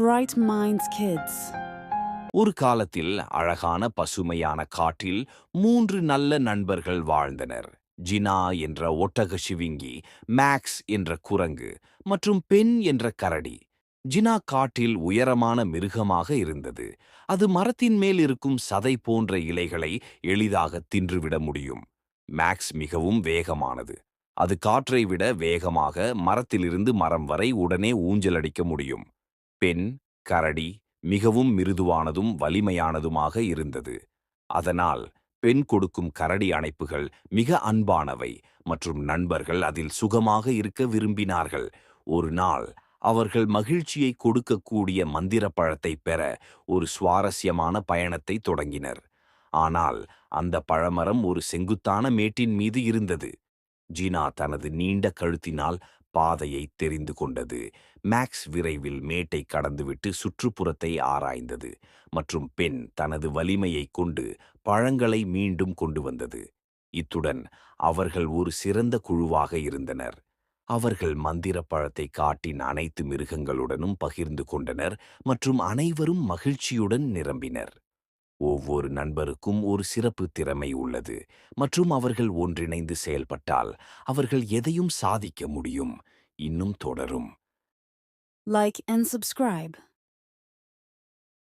Bright Minds Kids. ஒரு காலத்தில் அழகான பசுமையான காட்டில் மூன்று நல்ல நண்பர்கள் வாழ்ந்தனர். ஜினா என்ற ஒட்டக சிவிங்கி மேக்ஸ் என்ற குரங்கு மற்றும் பெண் என்ற கரடி. ஜினா காட்டில் உயரமான மிருகமாக இருந்தது. அது மரத்தின் மேல் இருக்கும் சதை போன்ற இலைகளை எளிதாக தின்றுவிட முடியும். மேக்ஸ் மிகவும் வேகமானது. அது காற்றை விட வேகமாக மரத்திலிருந்து மரம் வரை உடனே ஊஞ்சலடிக்க முடியும். பெண் கரடி மிகவும் மிருதுவானதும் வலிமையானதுமாக இருந்தது. அதனால் பெண் கொடுக்கும் கரடி அணைப்புகள் மிக அன்பானவை மற்றும் நண்பர்கள் அதில் சுகமாக இருக்க விரும்பினார்கள். ஒரு நாள் அவர்கள் மகிழ்ச்சியை கொடுக்கக்கூடிய மந்திர பழத்தை பெற ஒரு சுவாரஸ்யமான பயணத்தை தொடங்கினர். ஆனால் அந்த பழமரம் ஒரு செங்குத்தான மேட்டின் மீது இருந்தது. ஜீனா தனது நீண்ட கழுத்தினால் பாதையை தெரிந்து கொண்டது. மேக்ஸ் விரைவில் மேட்டை கடந்துவிட்டு சுற்றுப்புறத்தை ஆராய்ந்தது மற்றும் பெண் தனது வலிமையைக் கொண்டு பழங்களை மீண்டும் கொண்டு வந்தது. இத்துடன் அவர்கள் ஒரு சிறந்த குழுவாக இருந்தனர். அவர்கள் மந்திர பழத்தை காட்டின் அனைத்து மிருகங்களுடனும் பகிர்ந்து கொண்டனர் மற்றும் அனைவரும் மகிழ்ச்சியுடன் நிரம்பினர். ஒவ்வொரு நண்பருக்கும் ஒரு சிறப்பு திறமை உள்ளது. மற்றும் அவர்கள் ஒன்றிணைந்து செயல்பட்டால் அவர்கள் எதையும் சாதிக்க முடியும். இன்னும் தொடரும். Like and subscribe